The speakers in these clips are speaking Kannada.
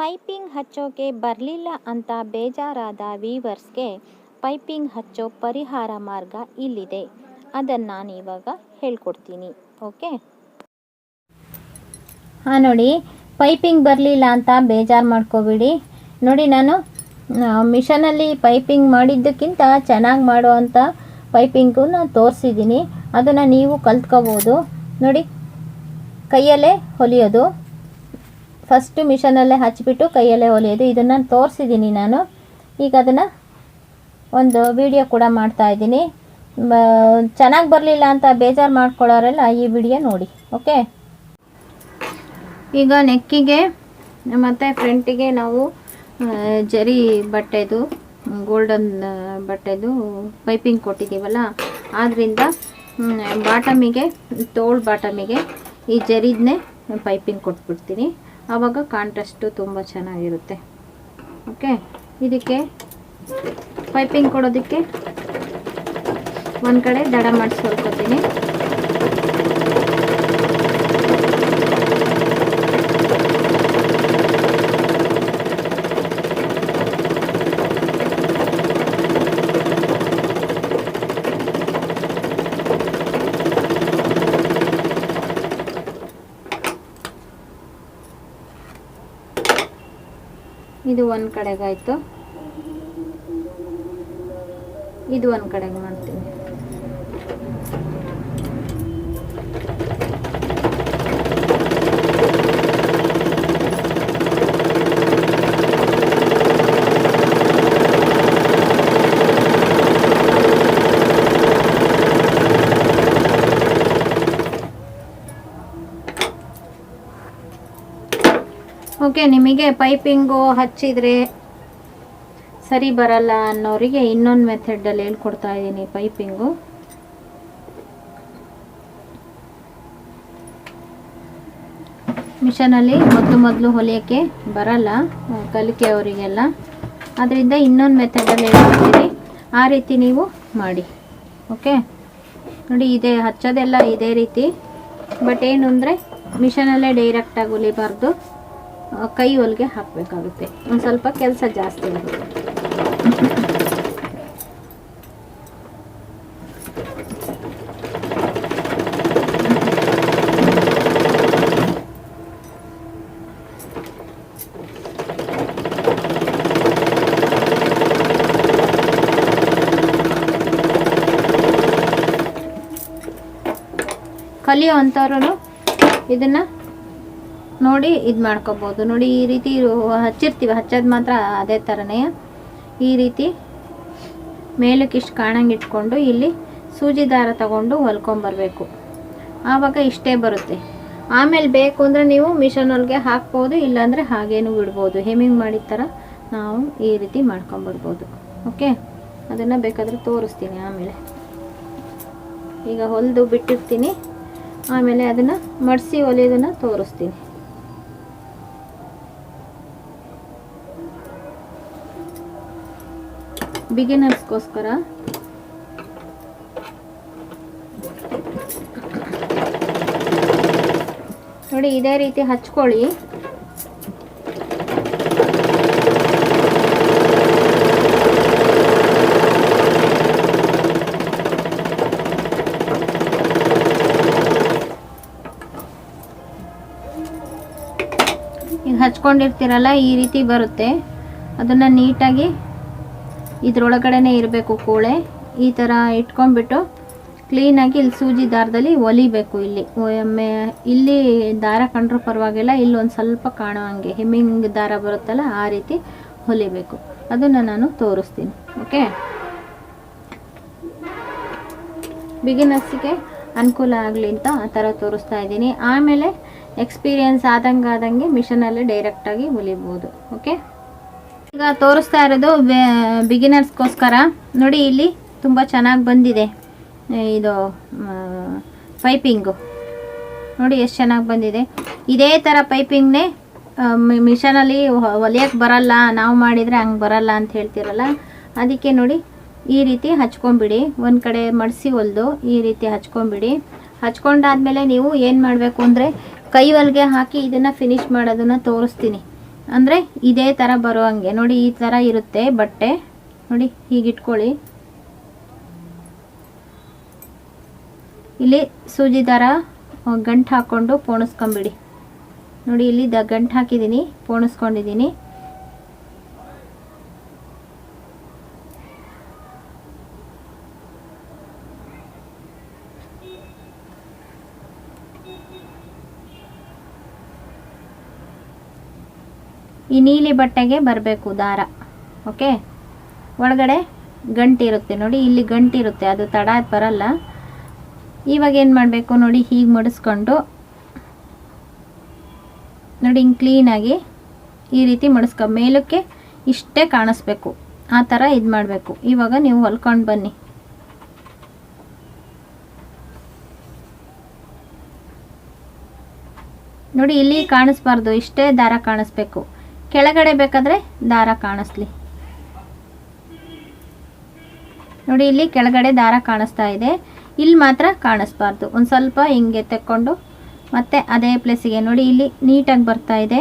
ಪೈಪಿಂಗ್ ಹಚ್ಚೋಕೆ ಬರಲಿಲ್ಲ ಅಂತ ಬೇಜಾರಾದ ವೀವರ್ಸ್ಗೆ ಪೈಪಿಂಗ್ ಹಚ್ಚೋ ಪರಿಹಾರ ಮಾರ್ಗ ಇಲ್ಲಿದೆ. ಅದನ್ನು ನಾನು ಇವಾಗ ಹೇಳ್ಕೊಡ್ತೀನಿ, ಓಕೆ? ಹಾಂ, ನೋಡಿ. ಪೈಪಿಂಗ್ ಬರಲಿಲ್ಲ ಅಂತ ಬೇಜಾರು ಮಾಡ್ಕೋಬೇಡಿ. ನೋಡಿ, ನಾನು ಮಿಷನಲ್ಲಿ ಪೈಪಿಂಗ್ ಮಾಡಿದ್ದಕ್ಕಿಂತ ಚೆನ್ನಾಗಿ ಮಾಡುವಂಥ ನಾನು ತೋರಿಸಿದ್ದೀನಿ. ಅದನ್ನು ನೀವು ಕಲ್ತ್ಕೋಬೋದು. ನೋಡಿ, ಕೈಯಲ್ಲೇ ಹೊಲಿಯೋದು. ಫಸ್ಟು ಮಿಷನಲ್ಲೇ ಹಚ್ಚಿಬಿಟ್ಟು ಕೈಯಲ್ಲೇ ಹೊಲಿಯೋದು. ಇದನ್ನು ತೋರಿಸಿದ್ದೀನಿ ನಾನು. ಈಗ ಅದನ್ನು ಒಂದು ವಿಡಿಯೋ ಕೂಡ ಮಾಡ್ತಾಯಿದ್ದೀನಿ ಚೆನ್ನಾಗಿ ಬರಲಿಲ್ಲ ಅಂತ ಬೇಜಾರು ಮಾಡ್ಕೊಳ್ಳೋರೆಲ್ಲ ಈ ವಿಡಿಯೋ ನೋಡಿ ಓಕೆ ಈಗ ನೆಕ್ಕಿಗೆ ಮತ್ತು ಫ್ರಂಟಿಗೆ ನಾವು ಜರಿ ಬಟ್ಟೆದು ಗೋಲ್ಡನ್ ಬಟ್ಟೆದು ಪೈಪಿಂಗ್ ಕೊಟ್ಟಿದ್ದೀವಲ್ಲ? ಆದ್ದರಿಂದ ಬಾಟಮಿಗೆ ತೋಳು ಬಾಟಮಿಗೆ ಈ ಜರಿದನ್ನೇ ಪೈಪಿಂಗ್ ಕೊಟ್ಬಿಡ್ತೀನಿ. ಆವಾಗ ಕಾಂಟ್ರಾಸ್ಟು ತುಂಬ ಚೆನ್ನಾಗಿರುತ್ತೆ. ಓಕೆ? ಇದಕ್ಕೆ ಪೈಪಿಂಗ್ ಕೊಡೋದಕ್ಕೆ ಒಂದು ಕಡೆ ದಡ ಹೊಲ್ಕೊತೀನಿ ಇದು ಒಂದು ಕಡೆಗಾಯಿತು. ಇದು ಒಂದು ಕಡೆಗೆ ಮಾಡ್ತೀನಿ. ಓಕೆ ನಿಮಗೆ ಪೈಪಿಂಗು ಹಚ್ಚಿದರೆ ಸರಿ ಬರಲ್ಲ ಅನ್ನೋರಿಗೆ ಇನ್ನೊಂದು ಮೆಥಡಲ್ಲಿ ಹೇಳ್ಕೊಡ್ತಾ ಇದ್ದೀನಿ ಪೈಪಿಂಗು ಮಿಷನಲ್ಲಿ ಮೊದಲು ಮೊದಲು ಹೊಲಿಯೋಕ್ಕೆ ಬರಲ್ಲ, ಕಲಿಕೆ ಅವರಿಗೆಲ್ಲ. ಅದರಿಂದ ಇನ್ನೊಂದು ಮೆಥಡಲ್ಲಿ ಹೇಳ್ಕೊಡ್ತೀನಿ. ಆ ರೀತಿ ನೀವು ಮಾಡಿ. ಓಕೆ ನೋಡಿ, ಇದೆ, ಹಚ್ಚೋದೆಲ್ಲ ಇದೇ ರೀತಿ. ಬಟ್ ಏನು ಅಂದರೆ ಮಿಷನಲ್ಲೇ ಡೈರೆಕ್ಟಾಗಿ ಹೊಲಿಬಾರ್ದು. ಕೈ ಹೊಲಿಗೆ ಹಾಕಬೇಕಾಗುತ್ತೆ. ಒಂದು ಸ್ವಲ್ಪ ಕೆಲಸ ಜಾಸ್ತಿ ಆಗುತ್ತೆ. ಕಲಿಯೋ ಅಂಥವ್ರು ಇದನ್ನು ನೋಡಿ ಇದು ಮಾಡ್ಕೋಬೋದು. ನೋಡಿ ಈ ರೀತಿ ಹಚ್ಚಿರ್ತೀವಿ. ಹಚ್ಚೋದು ಮಾತ್ರ ಅದೇ ಥರನೇ ಈ ರೀತಿ ಮೇಲಕ್ಕೆ ಇಷ್ಟು ಕಾಣಂಗೆ ಇಟ್ಕೊಂಡು ಇಲ್ಲಿ ಸೂಜಿ ದಾರ ತಗೊಂಡು ಹೊಲ್ಕೊಂಬರ್ಬೇಕು ಆವಾಗ ಇಷ್ಟೇ ಬರುತ್ತೆ. ಆಮೇಲೆ ಬೇಕು ಅಂದರೆ ನೀವು ಮಿಷನ್ ಒಳಗೆ ಹಾಕ್ಬೋದು, ಇಲ್ಲಾಂದರೆ ಹಾಗೇನು ಬಿಡ್ಬೋದು ಹೆಮಿಂಗ್ ಮಾಡಿದ ಥರ ನಾವು ಈ ರೀತಿ ಮಾಡ್ಕೊಂಬಿಡ್ಬೋದು ಓಕೆ? ಅದನ್ನು ಬೇಕಾದರೆ ತೋರಿಸ್ತೀನಿ ಆಮೇಲೆ. ಈಗ ಹೊಲಿದು ಬಿಟ್ಟಿರ್ತೀನಿ. ಆಮೇಲೆ ಅದನ್ನು ಮಡಿಸಿ ಹೊಲಿಯೋದನ್ನು ತೋರಿಸ್ತೀನಿ. ಬಿಗಿನರ್ಸ್ಗೋಸ್ಕರ. ನೋಡಿ ಇದೇ ರೀತಿ ಹಚ್ಕೊಳ್ಳಿ. ಈಗ ಹಚ್ಕೊಂಡಿರ್ತೀರಲ್ಲ ಈ ರೀತಿ ಬರುತ್ತೆ. ಅದನ್ನು ನೀಟಾಗಿ ಇದ್ರೊಳಗಡೆನೆ ಇರಬೇಕು ಕೋಳೆ. ಈ ಥರ ಇಟ್ಕೊಂಡ್ಬಿಟ್ಟು ಕ್ಲೀನಾಗಿ ಇಲ್ಲಿ ಸೂಜಿ ದಾರದಲ್ಲಿ ಹೊಲಿಬೇಕು ಇಲ್ಲಿ. ಒಮ್ಮೆ ಇಲ್ಲಿ ದಾರ ಕಂಡ್ರೂ ಪರವಾಗಿಲ್ಲ ಇಲ್ಲಿ ಒಂದು ಸ್ವಲ್ಪ ಕಾಣೋ ಹಂಗೆ. ಹೆಮ್ಮಿಂಗ್ ದಾರ ಬರುತ್ತಲ್ಲ, ಆ ರೀತಿ ಹೊಲಿಬೇಕು. ಅದನ್ನು ನಾನು ತೋರಿಸ್ತೀನಿ, ಓಕೆ? ಬಿಗಿನರ್ಸಿಗೆ ಅನುಕೂಲ ಆಗಲಿ ಅಂತ ಆ ಥರ ತೋರಿಸ್ತಾ ಇದ್ದೀನಿ. ಆಮೇಲೆ ಎಕ್ಸ್ಪೀರಿಯನ್ಸ್ ಆದಂಗೆ ಆದಂಗೆ ಮಿಷನಲ್ಲೇ ಡೈರೆಕ್ಟಾಗಿ ಹೊಲಿಬೋದು, ಓಕೆ? ಈಗ ತೋರಿಸ್ತಾ ಇರೋದು ಬಿಗಿನರ್ಸ್ಗೋಸ್ಕರ ನೋಡಿ ಇಲ್ಲಿ ತುಂಬ ಚೆನ್ನಾಗಿ ಬಂದಿದೆ. ಇದು ಪೈಪಿಂಗು ನೋಡಿ ಎಷ್ಟು ಚೆನ್ನಾಗಿ ಬಂದಿದೆ. ಇದೇ ಥರ ಪೈಪಿಂಗ್ನೇ ಮಿಷನಲ್ಲಿ ಹೊಲಿಯಕ್ಕೆ ಬರಲ್ಲ, ನಾವು ಮಾಡಿದರೆ ಹಂಗೆ ಬರಲ್ಲ ಅಂತ ಹೇಳ್ತಿರಲ್ಲ. ಅದಕ್ಕೆ ನೋಡಿ ಈ ರೀತಿ ಹಚ್ಕೊಂಬಿಡಿ ಒಂದು ಕಡೆ ಮಡಿಸಿ ಹೊಲ್ದು ಈ ರೀತಿ ಹಚ್ಕೊಂಬಿಡಿ ಹಚ್ಕೊಂಡಾದ್ಮೇಲೆ ನೀವು ಏನು ಮಾಡಬೇಕು ಅಂದರೆ ಕೈ ಹೊಲಿಗೆ ಹಾಕಿ ಇದನ್ನು ಫಿನಿಶ್ ಮಾಡೋದನ್ನು ತೋರಿಸ್ತೀನಿ. ಅಂದರೆ ಇದೇ ಥರ ಬರುವಂಗೆ ನೋಡಿ, ಈ ಥರ ಇರುತ್ತೆ ಬಟ್ಟೆ. ನೋಡಿ, ಹೀಗಿಟ್ಕೊಳ್ಳಿ. ಇಲ್ಲಿ ಸೂಜಿ ದಾರ ಗಂಟು ಹಾಕ್ಕೊಂಡು ಪೋಣಿಸ್ಕೊಂಬಿಡಿ. ನೋಡಿ ಇಲ್ಲಿ ದ ಗಂಟು ಹಾಕಿದ್ದೀನಿ ಪೋಣಿಸ್ಕೊಂಡಿದ್ದೀನಿ ಈ ನೀಲಿ ಬಟ್ಟೆಗೆ ಬರಬೇಕು ದಾರ ಓಕೆ ಒಳಗಡೆ ಗಂಟಿರುತ್ತೆ ನೋಡಿ, ಇಲ್ಲಿ ಗಂಟಿರುತ್ತೆ, ಅದು ತಡ ಬರಲ್ಲ. ಇವಾಗ ಏನು ಮಾಡಬೇಕು ನೋಡಿ, ಹೀಗೆ ಮಡಿಸ್ಕೊಂಡು, ನೋಡಿ, ಹಿಂಗೆ ಕ್ಲೀನಾಗಿ ಈ ರೀತಿ ಮಡಿಸ್ಕೊ, ಮೇಲಕ್ಕೆ ಇಷ್ಟೇ ಕಾಣಿಸ್ಬೇಕು, ಆ ಥರ ಇದು ಮಾಡಬೇಕು. ಇವಾಗ ನೀವು ಹೊಲ್ಕೊಂಡು ಬನ್ನಿ. ನೋಡಿ, ಇಲ್ಲಿ ಕಾಣಿಸ್ಬಾರ್ದು, ಇಷ್ಟೇ ದಾರ ಕಾಣಿಸ್ಬೇಕು. ಕೆಳಗಡೆ ಬೇಕಾದರೆ ದಾರ ಕಾಣಿಸ್ಲಿ. ನೋಡಿ, ಇಲ್ಲಿ ಕೆಳಗಡೆ ದಾರ ಕಾಣಿಸ್ತಾ ಇದೆ. ಇಲ್ಲಿ ಮಾತ್ರ ಕಾಣಿಸ್ಬಾರ್ದು. ಒಂದು ಸ್ವಲ್ಪ ಹಿಂಗೆ ತೆಕ್ಕೊಂಡು ಮತ್ತೆ ಅದೇ ಪ್ಲೇಸಿಗೆ ನೋಡಿ, ಇಲ್ಲಿ ನೀಟಾಗಿ ಬರ್ತಾ ಇದೆ.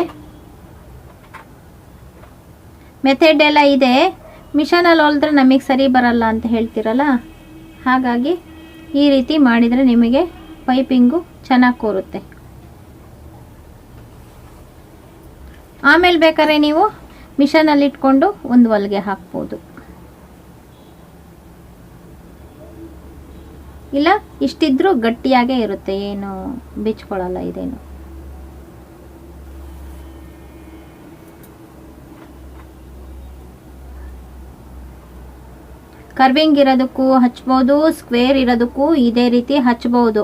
ಮೆಥಡ್ ಎಲ್ಲ ಇದೆ. ಮಿಷನಲ್ಲಿ ಹೊಲಿದ್ರೆ ನಮಗೆ ಸರಿ ಬರಲ್ಲ ಅಂತ ಹೇಳ್ತಿರಲ್ಲ? ಹಾಗಾಗಿ ಈ ರೀತಿ ಮಾಡಿದರೆ ನಿಮಗೆ ಪೈಪಿಂಗು ಚೆನ್ನಾಗಿ ಕೂರುತ್ತೆ. ಆಮೇಲೆ ಬೇಕಾದ್ರೆ ನೀವು ಮಿಷನಲ್ಲಿ ಇಟ್ಕೊಂಡು ಒಂದು ಹೊಲಿಗೆ ಹಾಕ್ಬೋದು. ಇಲ್ಲ, ಇಷ್ಟಿದ್ರೂ ಗಟ್ಟಿಯಾಗೇ ಇರುತ್ತೆ, ಏನು ಬಿಚ್ಕೊಳ್ಳಲ್ಲ ಇದೇನು. ಕರ್ವಿಂಗ್ ಇರೋದಕ್ಕೂ ಹಚ್ಬೋದು, ಸ್ಕ್ವೇರ್ ಇರೋದಕ್ಕೂ ಇದೇ ರೀತಿ ಹಚ್ಬೋದು.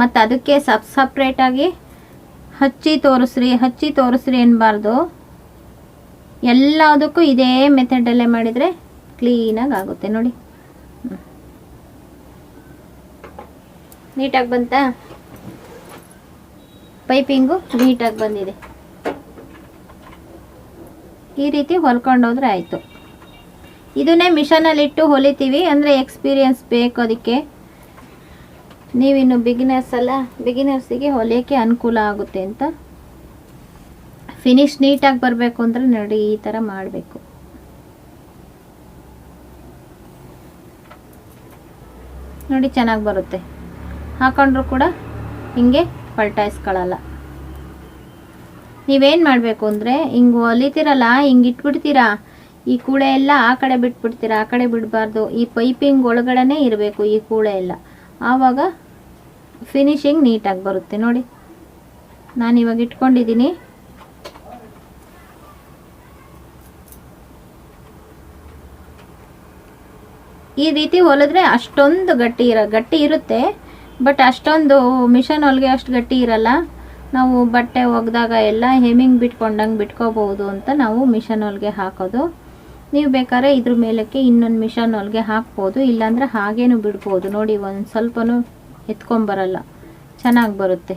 ಮತ್ತು ಅದಕ್ಕೆ ಸಪ್ ಸಪ್ರೇಟಾಗಿ ಹಚ್ಚಿ ತೋರಿಸ್ರಿ ಹಚ್ಚಿ ತೋರಿಸ್ರಿ ಅನ್ಬಾರ್ದು. ಎಲ್ಲದಕ್ಕೂ ಇದೇ ಮೆಥಡಲ್ಲೇ ಮಾಡಿದರೆ ಕ್ಲೀನಾಗಿ ಆಗುತ್ತೆ ನೋಡಿ. ನೀಟಾಗಿ ಬಂತಾ? ಪೈಪಿಂಗು ನೀಟಾಗಿ ಬಂದಿದೆ. ಈ ರೀತಿ ಹೊಲ್ಕೊಂಡೋದ್ರೆ ಆಯಿತು. ಇದನ್ನೇ ಮಿಷನಲ್ಲಿಟ್ಟು ಹೊಲಿತೀವಿ, ಅಂದರೆ ಎಕ್ಸ್ಪೀರಿಯನ್ಸ್ ಬೇಕು ಅದಕ್ಕೆ. ನೀವಿನ್ನು ಬಿಗಿನರ್ಸ್ ಅಲ್ಲ? ಬಿಗಿನರ್ಸಿಗೆ ಹೊಲಿಯೋಕ್ಕೆ ಅನುಕೂಲ ಆಗುತ್ತೆ ಅಂತ. ಫಿನಿಶ್ ನೀಟಾಗಿ ಬರಬೇಕು ಅಂದರೆ ನೋಡಿ, ಈ ಥರ ಮಾಡಬೇಕು. ನೋಡಿ, ಚೆನ್ನಾಗಿ ಬರುತ್ತೆ. ಹಾಕೊಂಡ್ರೂ ಕೂಡ ಹಿಂಗೆ ಪಲ್ಟಾಯಿಸ್ಕೊಳ್ಳಲ್ಲ ನೀವೇನು ಮಾಡಬೇಕು ಅಂದರೆ, ಹಿಂಗೆ ಹೊಲಿತೀರಲ್ಲ, ಹಿಂಗೆ ಇಟ್ಬಿಡ್ತೀರಾ? ಈ ಕೂಳೆ ಎಲ್ಲ ಆ ಕಡೆ ಬಿಟ್ಬಿಡ್ತೀರಾ, ಆ ಕಡೆ ಬಿಡಬಾರ್ದು. ಈ ಪೈಪಿಂಗ್ ಒಳಗಡೆನೇ ಇರಬೇಕು, ಈ ಕೂಳೆ ಎಲ್ಲ. ಆವಾಗ ಫಿನಿಶಿಂಗ್ ನೀಟಾಗಿ ಬರುತ್ತೆ ನೋಡಿ. ನಾನು ಇವಾಗ ಇಟ್ಕೊಂಡಿದ್ದೀನಿ. ಈ ರೀತಿ ಹೊಲಿದ್ರೆ ಅಷ್ಟೊಂದು ಗಟ್ಟಿ ಇರ, ಗಟ್ಟಿ ಇರುತ್ತೆ, ಬಟ್ ಅಷ್ಟೊಂದು ಮಿಷನ್ ಹೊಲಿಗೆ ಅಷ್ಟು ಗಟ್ಟಿ ಇರಲ್ಲ. ನಾವು ಬಟ್ಟೆ ಒಗೆದಾಗ ಎಲ್ಲ ಹೆಮಿಂಗ್ ಬಿಟ್ಕೊಂಡಂಗೆ ಬಿಟ್ಕೋಬಹುದು ಅಂತ ನಾವು ಮಿಷನ್ ಹೊಲಿಗೆ ಹಾಕೋದು. ನೀವು ಬೇಕಾದ್ರೆ ಇದ್ರ ಮೇಲಕ್ಕೆ ಇನ್ನೊಂದು ಮಿಷನ್ ಹೊಲಿಗೆ ಹಾಕ್ಬೋದು, ಇಲ್ಲಾಂದ್ರೆ ಹಾಗೇನು ಬಿಡ್ಬೋದು. ನೋಡಿ ಒಂದು ಸ್ವಲ್ಪನೂ ಎತ್ಕೊಂಬರಲ್ಲ. ಚೆನ್ನಾಗಿ ಬರುತ್ತೆ.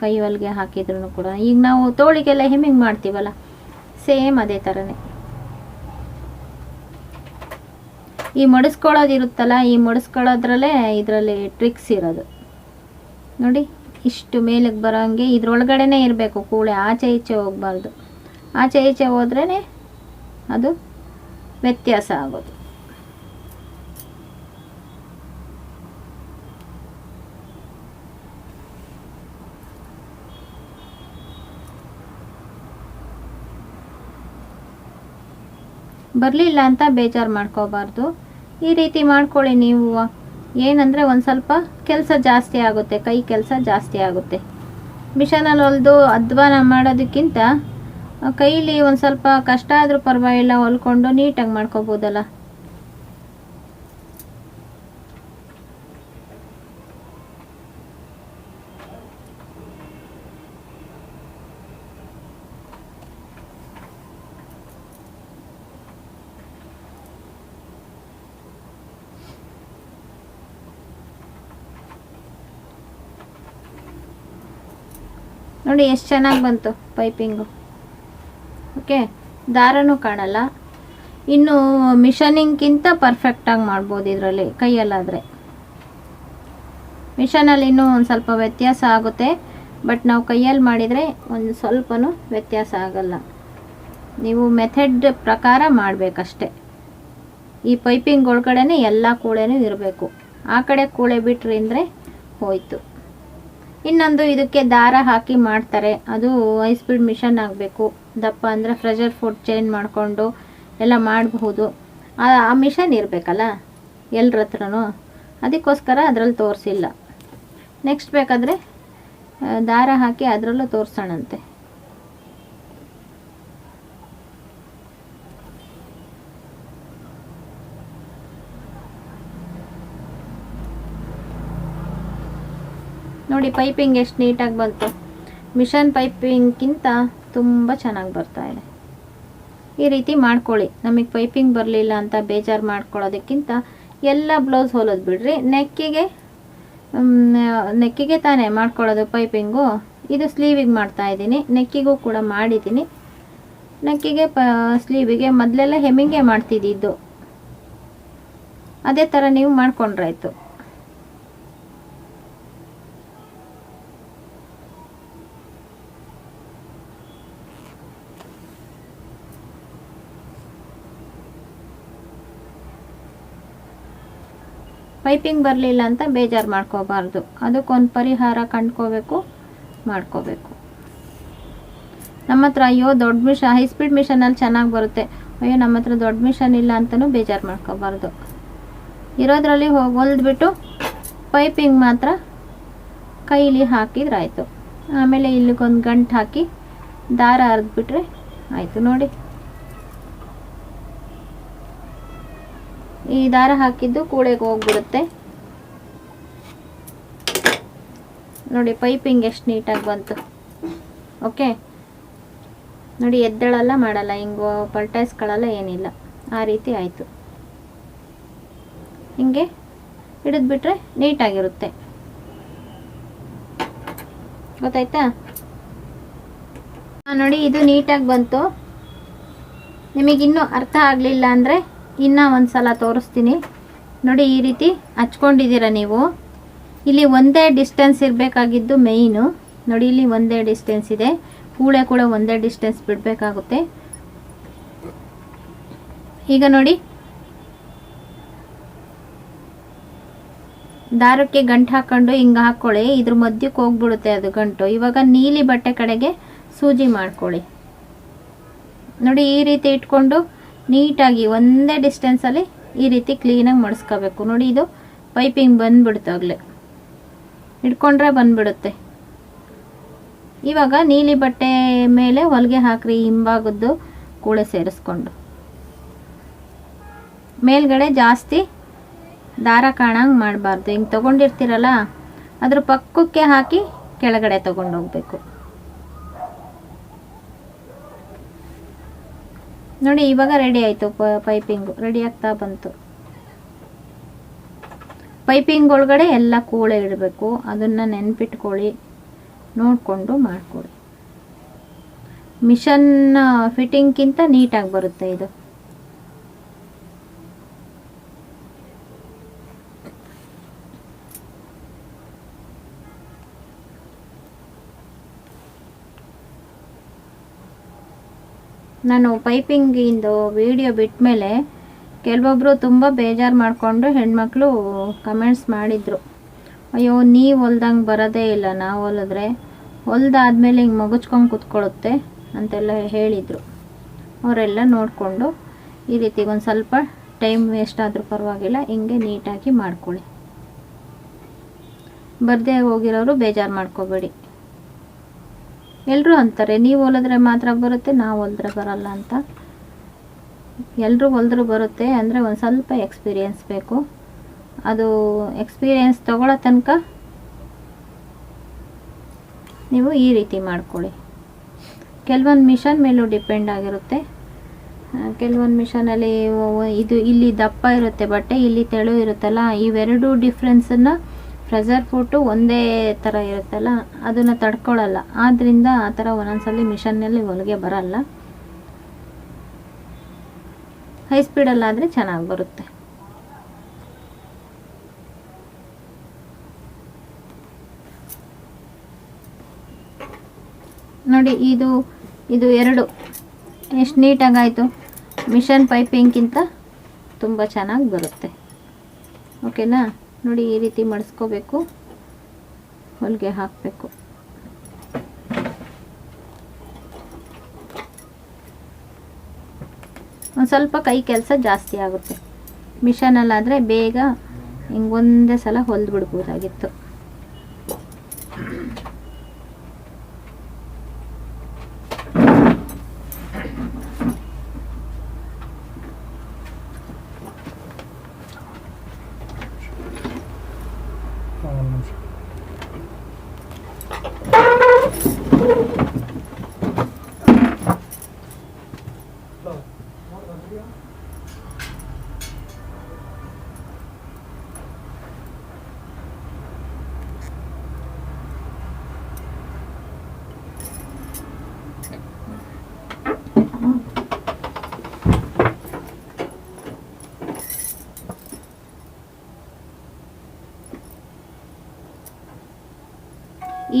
ಕೈ ಹೊಲಿಗೆ ಹಾಕಿದ್ರು ಕೂಡ. ಈಗ ನಾವು ತೋಳಿಗೆಲ್ಲ ಹೆಮ್ಮಿಂಗ್ ಮಾಡ್ತೀವಲ್ಲ? ಸೇಮ್ ಅದೇ ಥರನೇ ಈ ಮಡಿಸ್ಕೊಳ್ಳೋದಿರುತ್ತಲ್ಲ ಈ ಮಡಿಸ್ಕೊಳ್ಳೋದ್ರಲ್ಲೇ ಇದರಲ್ಲಿ ಟ್ರಿಕ್ಸ್ ಇರೋದು. ನೋಡಿ, ಇಷ್ಟು ಮೇಲಕ್ಕೆ ಬರೋಂಗೆ ಇದ್ರೊಳಗಡೆನೇ ಇರಬೇಕು, ಕೂಳೆ ಆಚೆ ಈಚೆ ಹೋಗಬಾರ್ದು. ಆಚೆ ಈಚೆ ಹೋದ್ರೇ ಅದು ವ್ಯತ್ಯಾಸ ಆಗೋದು. ಬರಲಿಲ್ಲ ಅಂತ ಬೇಜಾರು ಮಾಡ್ಕೋಬಾರ್ದು. ಈ ರೀತಿ ಮಾಡ್ಕೊಳ್ಳಿ ನೀವು. ಏನಂದರೆ ಒಂದು ಸ್ವಲ್ಪ ಕೆಲಸ ಜಾಸ್ತಿ ಆಗುತ್ತೆ, ಕೈ ಕೆಲಸ ಜಾಸ್ತಿ ಆಗುತ್ತೆ. ಮಿಷನಲ್ಲಿ ಹೊಲಿದು ಅಧ್ವಾನ ಮಾಡೋದಕ್ಕಿಂತ ಕೈಲಿ ಒಂದು ಸ್ವಲ್ಪ ಕಷ್ಟ ಆದರೂ ಪರವಾಗಿಲ್ಲ, ಹೊಲ್ಕೊಂಡು ನೀಟಾಗಿ ಮಾಡ್ಕೋಬೋದಲ್ಲ. ನೋಡಿ ಎಷ್ಟು ಚೆನ್ನಾಗಿ ಬಂತು ಪೈಪಿಂಗು. ಓಕೆ, ದಾರನೂ ಕಾಣಲ್ಲ. ಇನ್ನು ಮಿಷನಿಂಗ್ಗಿಂತ ಪರ್ಫೆಕ್ಟಾಗಿ ಮಾಡ್ಬೋದು ಇದರಲ್ಲಿ, ಕೈಯಲ್ಲಾದರೆ. ಮಿಷನಲ್ಲಿ ಇನ್ನೂ ಒಂದು ಸ್ವಲ್ಪ ವ್ಯತ್ಯಾಸ ಆಗುತ್ತೆ, ಬಟ್ ನಾವು ಕೈಯಲ್ಲಿ ಮಾಡಿದರೆ ಒಂದು ಸ್ವಲ್ಪನೂ ವ್ಯತ್ಯಾಸ ಆಗಲ್ಲ. ನೀವು ಮೆಥಡ್ ಪ್ರಕಾರ ಮಾಡಬೇಕಷ್ಟೆ. ಈ ಪೈಪಿಂಗ್ ಒಳಗಡೆನೆ ಎಲ್ಲ ಕೂಳೆನೂ ಇರಬೇಕು. ಆ ಕಡೆ ಕೂಳೆ ಬಿಟ್ರಿ ಅಂದರೆ ಹೋಯ್ತು. ಇನ್ನೊಂದು ಇದಕ್ಕೆ ದಾರ ಹಾಕಿ ಮಾಡ್ತಾರೆ. ಅದು ಹೈ ಸ್ಪೀಡ್ ಮಿಷನ್ ಆಗಬೇಕು. ದಪ್ಪ ಅಂದರೆ ಪ್ರೆಷರ್ ಫುಡ್ ಚೇಂಜ್ ಮಾಡಿಕೊಂಡು ಎಲ್ಲ ಮಾಡಬಹುದು. ಆ ಆ ಮಿಷನ್ ಇರಬೇಕಲ್ಲ ಎಲ್ಲರ ಹತ್ರನೂ. ಅದಕ್ಕೋಸ್ಕರ ಅದರಲ್ಲಿ ತೋರಿಸಿಲ್ಲ. ನೆಕ್ಸ್ಟ್ ಬೇಕಾದರೆ ದಾರ ಹಾಕಿ ಅದರಲ್ಲೂ ತೋರಿಸೋಣಂತೆ. ನೋಡಿ ಪೈಪಿಂಗ್ ಎಷ್ಟು ನೀಟಾಗಿ ಬಂತು. ಮಿಷನ್ ಪೈಪಿಂಗ್ಗಿಂತ ತುಂಬ ಚೆನ್ನಾಗಿ ಬರ್ತಾ ಇದೆ. ಈ ರೀತಿ ಮಾಡ್ಕೊಳ್ಳಿ. ನಮಗೆ ಪೈಪಿಂಗ್ ಬರಲಿಲ್ಲ ಅಂತ ಬೇಜಾರು ಮಾಡ್ಕೊಳ್ಳೋದಕ್ಕಿಂತ ಎಲ್ಲ ಬ್ಲೌಸ್ ಹೊಲೋದು ಬಿಡ್ರಿ. ನೆಕ್ಕಿಗೆ ನೆಕ್ಕಿಗೆ ತಾನೇ ಮಾಡ್ಕೊಳ್ಳೋದು ಪೈಪಿಂಗು. ಇದು ಸ್ಲೀವಿಗೆ ಮಾಡ್ತಾ ಇದ್ದೀನಿ. ನೆಕ್ಕಿಗೂ ಕೂಡ ಮಾಡಿದ್ದೀನಿ. ನೆಕ್ಕಿಗೆ ಪ, ಸ್ಲೀವಿಗೆ ಮೊದಲೆಲ್ಲ ಹೆಮ್ಮಿಂಗೆ ಮಾಡ್ತಿದ್ದಿದ್ದು. ಅದೇ ಥರ ನೀವು ಮಾಡ್ಕೊಂಡ್ರಾಯ್ತು. ಪೈಪಿಂಗ್ ಬರಲಿಲ್ಲ ಅಂತ ಬೇಜಾರು ಮಾಡ್ಕೋಬಾರ್ದು. ಅದಕ್ಕೊಂದು ಪರಿಹಾರ ಕಂಡ್ಕೋಬೇಕು, ಮಾಡ್ಕೋಬೇಕು. ನಮ್ಮ ಹತ್ರ ಅಯ್ಯೋ ದೊಡ್ಡ ಮಿಷನ್, ಹೈ ಸ್ಪೀಡ್ ಮಿಷನಲ್ಲಿ ಚೆನ್ನಾಗಿ ಬರುತ್ತೆ. ಅಯ್ಯೋ ನಮ್ಮ ಹತ್ರ ದೊಡ್ಡ ಮಿಷನ್ ಇಲ್ಲ ಅಂತಲೂ ಬೇಜಾರು ಮಾಡ್ಕೋಬಾರ್ದು. ಇರೋದ್ರಲ್ಲಿ ಹೋಗಿ ಹೊಲ್ದ್ಬಿಟ್ಟು ಪೈಪಿಂಗ್ ಮಾತ್ರ ಕೈಲಿ ಹಾಕಿದ್ರಾಯಿತು. ಆಮೇಲೆ ಇಲ್ಲಿಗೊಂದು ಗಂಟು ಹಾಕಿ ದಾರ ಹರಿದ್ಬಿಟ್ರೆ ಆಯಿತು ನೋಡಿ. ಈ ದಾರ ಹಾಕಿದ್ದು ಕೂಳೆಗೆ ಹೋಗ್ಬಿಡುತ್ತೆ. ನೋಡಿ, ಪೈಪಿಂಗ್ ಎಷ್ಟು ನೀಟಾಗಿ ಬಂತು. ಓಕೆ? ನೋಡಿ, ಎದ್ದಳೆಲ್ಲ ಮಾಡಲ್ಲ, ಹಿಂಗೆ ಪಲ್ಟಾಯಿಸ್ಕೊಳ್ಳಲ್ಲ ಏನಿಲ್ಲ. ಆ ರೀತಿ ಆಯಿತು. ಹಿಂಗೆ ಹಿಡಿದ್ಬಿಟ್ರೆ ನೀಟಾಗಿರುತ್ತೆ. ಗೊತ್ತಾಯ್ತಾ? ನೋಡಿ, ಇದು ನೀಟಾಗಿ ಬಂತು. ನಿಮಗಿನ್ನೂ ಅರ್ಥ ಆಗಲಿಲ್ಲ ಅಂದರೆ ಇನ್ನೂ ಒಂದು ಸಲ ತೋರಿಸ್ತೀನಿ. ನೋಡಿ, ಈ ರೀತಿ ಹಚ್ಕೊಂಡಿದ್ದೀರ ನೀವು? ಇಲ್ಲಿ ಒಂದೇ ಡಿಸ್ಟೆನ್ಸ್ ಇರಬೇಕಾಗಿದ್ದು ಮೇಯ್ನು ನೋಡಿ, ಇಲ್ಲಿ ಒಂದೇ ಡಿಸ್ಟೆನ್ಸ್ ಇದೆ. ಕೂಳೆ ಕೂಡ ಒಂದೇ ಡಿಸ್ಟೆನ್ಸ್ ಬಿಡಬೇಕಾಗುತ್ತೆ. ಈಗ ನೋಡಿ. ದಾರಕ್ಕೆ ಗಂಟು ಹಾಕೊಂಡು ಹಿಂಗೆ ಹಾಕ್ಕೊಳ್ಳಿ ಇದ್ರ ಮಧ್ಯಕ್ಕೆ ಹೋಗ್ಬಿಡುತ್ತೆ ಅದು ಗಂಟು. ಇವಾಗ ನೀಲಿ ಬಟ್ಟೆ ಕಡೆಗೆ ಸೂಜಿ ಮಾಡ್ಕೊಳ್ಳಿ. ನೋಡಿ, ಈ ರೀತಿ ಇಟ್ಕೊಂಡು ನೀಟಾಗಿ ಒಂದೇ ಡಿಸ್ಟೆನ್ಸಲ್ಲಿ ಈ ರೀತಿ ಕ್ಲೀನಾಗಿ ಮಡಿಸ್ಕೋಬೇಕು. ನೋಡಿ ಇದು ಪೈಪಿಂಗ್ ಬಂದ್ಬಿಡ್ತಾಗಲೇ ಇಟ್ಕೊಂಡ್ರೆ ಬಂದ್ಬಿಡುತ್ತೆ. ಇವಾಗ ನೀಲಿ ಬಟ್ಟೆ ಮೇಲೆ ಹೊಲಿಗೆ ಹಾಕ್ರಿ ಹಿಂಭಾಗದ್ದು ಕೂಳೆ ಸೇರಿಸ್ಕೊಂಡು. ಮೇಲ್ಗಡೆ ಜಾಸ್ತಿ ದಾರ ಕಾಣಂಗೆ ಮಾಡಬಾರ್ದು. ಹಿಂಗೆ ತೊಗೊಂಡಿರ್ತೀರಲ್ಲ, ಅದ್ರ ಪಕ್ಕಕ್ಕೆ ಹಾಕಿ ಕೆಳಗಡೆ ತೊಗೊಂಡೋಗ್ಬೇಕು. ನೋಡಿ, ಇವಾಗ ರೆಡಿ ಆಯಿತು ಪೈಪಿಂಗು ರೆಡಿ ಆಗ್ತಾ ಬಂತು. ಪೈಪಿಂಗ್ ಒಳಗಡೆ ಎಲ್ಲ ಕೂಳೆ ಇಡಬೇಕು. ಅದನ್ನು ನೆನ್ಪಿಟ್ಕೊಳ್ಳಿ. ನೋಡಿಕೊಂಡು ಮಾಡಿಕೊಳ್ಳಿ. ಮಿಷನ್ ಫಿಟ್ಟಿಂಗ್ಗಿಂತ ನೀಟಾಗಿ ಬರುತ್ತೆ ಇದು. ನಾನು ಪೈಪಿಂಗಿಂದು ವಿಡಿಯೋ ಬಿಟ್ಟ ಮೇಲೆ ಕೆಲವೊಬ್ಬರು ತುಂಬ ಬೇಜಾರು ಮಾಡಿಕೊಂಡು ಹೆಣ್ಮಕ್ಳು ಕಮೆಂಟ್ಸ್ ಮಾಡಿದರು. ಅಯ್ಯೋ ನೀ ಹೊಲ್ದಂಗೆ ಬರೋದೇ ಇಲ್ಲ, ನಾವು ಹೊಲಿದ್ರೆ. ಹೊಲ್ದಾದ್ಮೇಲೆ ಹಿಂಗೆ ಮಗುಚ್ಕೊಂಡು ಕೂತ್ಕೊಳ್ಳುತ್ತೆ ಅಂತೆಲ್ಲ ಹೇಳಿದರು. ಅವರೆಲ್ಲ ನೋಡಿಕೊಂಡು ಈ ರೀತಿ ಒಂದು ಸ್ವಲ್ಪ ಟೈಮ್ ವೇಸ್ಟ್ ಆದರೂ ಪರವಾಗಿಲ್ಲ, ಹಿಂಗೆ ನೀಟಾಗಿ ಮಾಡ್ಕೊಳ್ಳಿ. ಬರದೇ ಹೋಗಿರೋರು ಬೇಜಾರು ಮಾಡ್ಕೋಬೇಡಿ. ಎಲ್ಲರೂ ಅಂತಾರೆ, ನೀವು ಹೊಲಿದ್ರೆ ಮಾತ್ರ ಬರುತ್ತೆ, ನಾವು ಹೊಲಿದ್ರೆ ಬರಲ್ಲ ಅಂತ. ಎಲ್ಲರೂ ಹೊಲಿದ್ರು ಬರುತ್ತೆ ಅಂದರೆ ಒಂದು ಸ್ವಲ್ಪ ಎಕ್ಸ್ಪೀರಿಯೆನ್ಸ್ ಬೇಕು. ಅದು ಎಕ್ಸ್ಪೀರಿಯೆನ್ಸ್ ತಗೊಳ್ಳೋ ತನಕ ನೀವು ಈ ರೀತಿ ಮಾಡ್ಕೊಳ್ಳಿ. ಕೆಲವೊಂದು ಮಿಷನ್ ಮೇಲೂ ಡಿಪೆಂಡ್ ಆಗಿರುತ್ತೆ. ಕೆಲವೊಂದು ಮಿಷನಲ್ಲಿ ಇದು ಇಲ್ಲಿ ದಪ್ಪ ಇರುತ್ತೆ ಬಟ್ಟೆ, ಇಲ್ಲಿ ತೆಳು ಇರುತ್ತಲ್ಲ, ಇವೆರಡು ಡಿಫ್ರೆನ್ಸನ್ನು ಪ್ರೆಸರ್ ಫುಟ್ಟು ಒಂದೇ ಥರ ಇರುತ್ತಲ್ಲ, ಅದನ್ನು ತಡ್ಕೊಳ್ಳಲ್ಲ ಆದ್ದರಿಂದ ಆ ಥರ ಒಂದೊಂದ್ಸಲಿ ಮಿಷನ್ನಲ್ಲಿ ಹೊಲಿಗೆ ಬರಲ್ಲ. ಹೈ ಸ್ಪೀಡಲ್ಲಾದರೆ ಚೆನ್ನಾಗಿ ಬರುತ್ತೆ. ನೋಡಿ, ಇದು ಇದು ಎರಡು. ಎಷ್ಟು ನೀಟಾಗಾಯಿತು ಮಿಷನ್ ಪೈಪಿಂಗ್ಗಿಂತ ತುಂಬ ಚೆನ್ನಾಗಿ ಬರುತ್ತೆ. ಓಕೆನಾ? ನೋಡಿ ಈ ರೀತಿ ಮಡಿಸ್ಕೋಬೇಕು. ಹೊಲಿಗೆ ಹಾಕಬೇಕು. ಒಂದು ಸ್ವಲ್ಪ ಕೈ ಕೆಲಸ ಜಾಸ್ತಿ ಆಗುತ್ತೆ. ಮಿಷನಲ್ಲಾದರೆ ಬೇಗ ಹಿಂಗೆ ಒಂದೇ ಸಲ ಹೊಲ್ದು ಬಿಡ್ಬೋದಾಗಿತ್ತು ಒಂದು ನಿಮಿಷ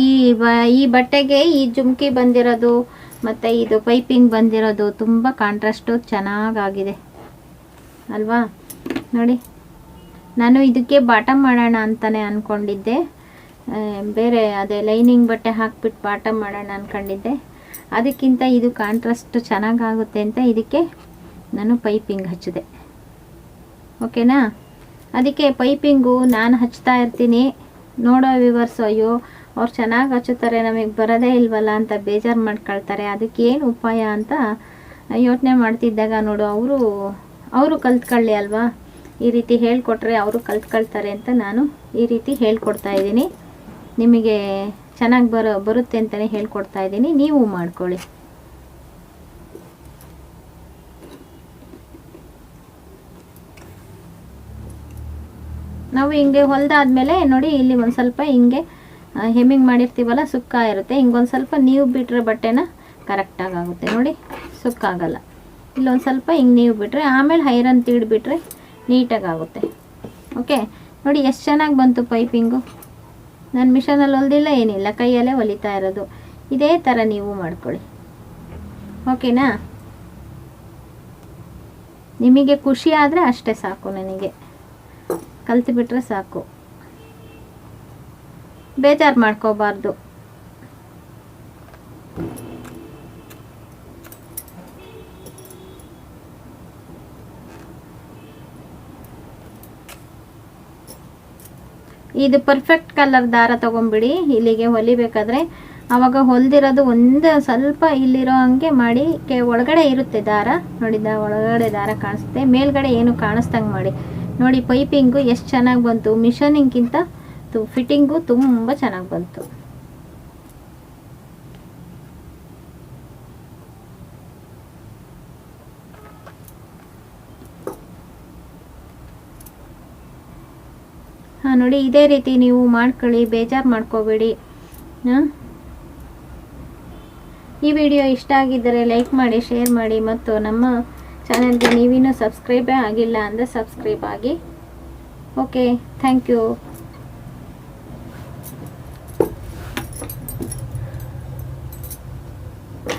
ಈ ಬ ಈ ಬಟ್ಟೆಗೆ ಈ ಜುಮ್ಕಿ ಬಂದಿರೋದು. ಮತ್ತು ಇದು ಪೈಪಿಂಗ್ ಬಂದಿರೋದು ತುಂಬ ಕಾಂಟ್ರಾಸ್ಟು ಚೆನ್ನಾಗಾಗಿದೆ. ಅಲ್ವಾ? ನೋಡಿ. ನಾನು ಇದಕ್ಕೆ ಬಾಟಮ್ ಮಾಡೋಣ ಅಂತಲೇ ಅಂದ್ಕೊಂಡಿದ್ದೆ ಬೇರೆ ಅದೇ ಲೈನಿಂಗ್ ಬಟ್ಟೆ ಹಾಕ್ಬಿಟ್ಟು ಬಾಟಮ್ ಮಾಡೋಣ ಅಂದ್ಕೊಂಡಿದ್ದೆ ಅದಕ್ಕಿಂತ ಇದು ಕಾಂಟ್ರಾಸ್ಟ್ ಚೆನ್ನಾಗಾಗುತ್ತೆ ಅಂತ ಇದಕ್ಕೆ ನಾನು ಪೈಪಿಂಗ್ ಹಚ್ಚಿದೆ. ಓಕೆನಾ ಅದಕ್ಕೆ ಪೈಪಿಂಗು ನಾನು ಹಚ್ತಾ ಇರ್ತೀನಿ. ನೋಡೋ ವಿವರ್ಸ್ ಅಯ್ಯೋ ಅವ್ರು ಚೆನ್ನಾಗಿ ಹಚ್ಚುತ್ತಾರೆ, ನಮಗೆ ಬರೋದೇ ಇಲ್ವಲ್ಲ ಅಂತ ಬೇಜಾರು ಮಾಡ್ಕೊಳ್ತಾರೆ. ಅದಕ್ಕೆ ಏನು ಉಪಾಯ ಅಂತ ಯೋಚನೆ ಮಾಡ್ತಿದ್ದಾಗ ನೋಡು, ಅವರು ಅವರು ಕಲ್ತ್ಕೊಳ್ಳಿ ಅಲ್ವಾ? ಈ ರೀತಿ ಹೇಳ್ಕೊಟ್ರೆ ಅವರು ಕಲ್ತ್ಕೊಳ್ತಾರೆ ಅಂತ ನಾನು ಈ ರೀತಿ ಹೇಳ್ಕೊಡ್ತಾ ಇದ್ದೀನಿ. ನಿಮಗೆ ಚೆನ್ನಾಗಿ ಬರೋ, ಬರುತ್ತೆ ಅಂತಲೇ ಹೇಳ್ಕೊಡ್ತಾ ಇದ್ದೀನಿ. ನೀವು ಮಾಡ್ಕೊಳ್ಳಿ. ನಾವು ಹಿಂಗೆ ಹೊಲ್ದಾದ್ಮೇಲೆ ನೋಡಿ, ಇಲ್ಲಿ ಒಂದು ಸ್ವಲ್ಪ ಹಿಂಗೆ ಹೆಮ್ಮಿಂಗ್ ಮಾಡಿರ್ತೀವಲ್ಲ, ಸುಕ್ಕ ಇರುತ್ತೆ. ಹಿಂಗೊಂದು ಸ್ವಲ್ಪ ನೀವು ಬಿಟ್ಟರೆ ಬಟ್ಟೆನ ಕರೆಕ್ಟಾಗಿ ಆಗುತ್ತೆ ನೋಡಿ ಸುಕ್ಕಾಗಲ್ಲ ಇಲ್ಲೊಂದು ಸ್ವಲ್ಪ ಹಿಂಗೆ ನೀವು ಬಿಟ್ಟರೆ ಆಮೇಲೆ ಹೈರನ್ ತೀಡ್ಬಿಟ್ರೆ ನೀಟಾಗಿ ಆಗುತ್ತೆ ಓಕೆ ನೋಡಿ, ಎಷ್ಟು ಚೆನ್ನಾಗಿ ಬಂತು ಪೈಪಿಂಗು. ನಾನು ಮಿಷನಲ್ಲಿ ಹೊಲ್ದಿಲ್ಲ, ಏನಿಲ್ಲ. ಕೈಯಲ್ಲೇ ಹೊಲಿತಾ ಇರೋದು. ಇದೇ ಥರ ನೀವು ಮಾಡ್ಕೊಳ್ಳಿ. ಓಕೆನಾ ನಿಮಗೆ ಖುಷಿ ಆದರೆ ಅಷ್ಟೇ ಸಾಕು ನನಗೆ. ಕಲ್ತು ಸಾಕು. ಬೇಜಾರು ಮಾಡ್ಕೋಬಾರ್ದು. ಇದು ಪರ್ಫೆಕ್ಟ್ ಕಲರ್ ದಾರ ತಗೊಂಬಿಡಿ ಇಲ್ಲಿಗೆ ಹೊಲಿಬೇಕಾದ್ರೆ ಅವಾಗ ಹೊಲ್ದಿರೋದು ಒಂದು ಸ್ವಲ್ಪ ಇಲ್ಲಿರೋ ಹಂಗೆ ಮಾಡಿ ಕೆ ಒಳಗಡೆ ಇರುತ್ತೆ ದಾರ. ನೋಡಿದ ಒಳಗಡೆ ದಾರ ಕಾಣಿಸುತ್ತೆ. ಮೇಲ್ಗಡೆ ಏನು ಕಾಣಿಸ್ದಂಗೆ ಮಾಡಿ. ನೋಡಿ ಪೈಪಿಂಗು ಎಷ್ಟು ಚೆನ್ನಾಗಿ ಬಂತು. ಮಿಷನಿಂಗ್ಗಿಂತ ತು ಫಿಟ್ಟಿಂಗು ತುಂಬ ಚೆನ್ನಾಗಿ ಬಂತು. ಹಾಂ, ನೋಡಿ, ಇದೇ ರೀತಿ ನೀವು ಮಾಡ್ಕೊಳ್ಳಿ, ಬೇಜಾರು ಮಾಡ್ಕೋಬೇಡಿ. ಹಾಂ? ಈ ವಿಡಿಯೋ ಇಷ್ಟ ಆಗಿದ್ದರೆ ಲೈಕ್ ಮಾಡಿ, ಶೇರ್ ಮಾಡಿ ಮತ್ತು ನಮ್ಮ ಚಾನಲ್ಗೆ ನೀವಿನ್ನೂ ಸಬ್ಸ್ಕ್ರೈಬೇ ಆಗಿಲ್ಲ ಅಂದರೆ ಸಬ್ಸ್ಕ್ರೈಬ್ ಆಗಿ. ಓಕೆ, ಥ್ಯಾಂಕ್ ಯು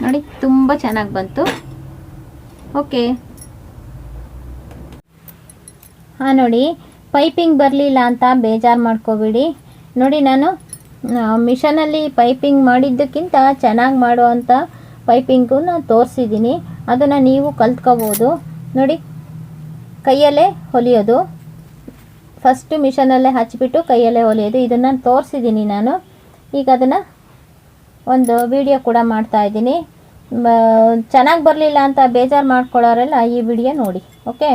ನೋಡಿ ತುಂಬ ಚೆನ್ನಾಗಿ ಬಂತು. ಓಕೆ. ಹಾಂ, ನೋಡಿ. ಪೈಪಿಂಗ್ ಬರಲಿಲ್ಲ ಅಂತ ಬೇಜಾರು ಮಾಡ್ಕೋಬೇಡಿ. ನೋಡಿ, ನಾನು ಮಿಷನಲ್ಲಿ ಪೈಪಿಂಗ್ ಮಾಡಿದ್ದಕ್ಕಿಂತ ಚೆನ್ನಾಗಿ ಮಾಡುವಂಥ ಪೈಪಿಂಗು ನಾನು ತೋರಿಸಿದ್ದೀನಿ. ಅದನ್ನು ನೀವು ಕಲ್ತ್ಕೋಬೋದು. ನೋಡಿ, ಕೈಯಲ್ಲೇ ಹೊಲಿಯೋದು. ಫಸ್ಟು ಮಿಷನಲ್ಲೇ ಹಚ್ಚಿಬಿಟ್ಟು ಕೈಯಲ್ಲೇ ಹೊಲಿಯೋದು. ಇದನ್ನು ತೋರಿಸಿದ್ದೀನಿ ನಾನು. ಈಗ ಅದನ್ನು ಒಂದು ವಿಡಿಯೋ ಕೂಡ ಮಾಡ್ತಾ ಇದ್ದೀನಿ. ಚೆನ್ನಾಗಿ ಬರಲಿಲ್ಲ ಅಂತ ಬೇಜಾರು ಮಾಡ್ಕೊಳ್ಳೋರೆಲ್ಲ ಈ ವಿಡಿಯೋ ನೋಡಿ ಓಕೆ?